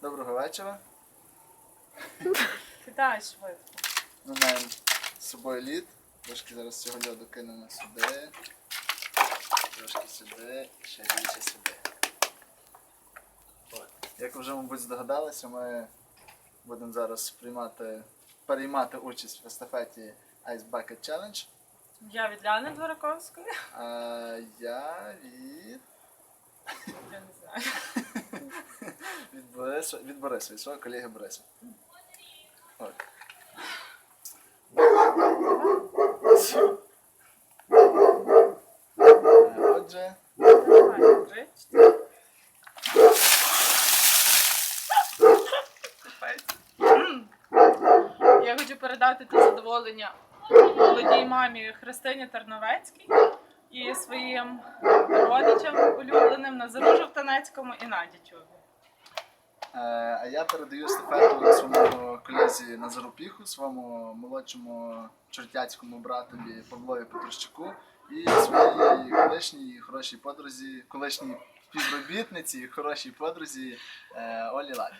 Доброго вечора. Кидай швидко. Ми маємо з собою лід. Трошки зараз цього льоду кинемо сюди. Трошки сюди, і ще більше сюди. От. Як ви вже, мабуть, здогадалися, ми будемо зараз приймати, переймати участь в естафеті Ice Bucket Challenge. Я від Ляни Двораковської. А я від, Я не знаю. від Бориса, від Бориса, від свого колеги Бориса. От. Отже. Я хочу передати це задоволення молодій мамі Христині Тарновецькій і своїм родичам улюбленим Назару Жовтанецькому і Наді Чубі. Е, А я передаю стафету своєму колезі Назару Піху, своєму молодшому чортяцькому братові Павлові Петрощуку і своїй колишній хорошій подрузі, колишній співробітниці, хорошій подрузі е, Олі Ладі.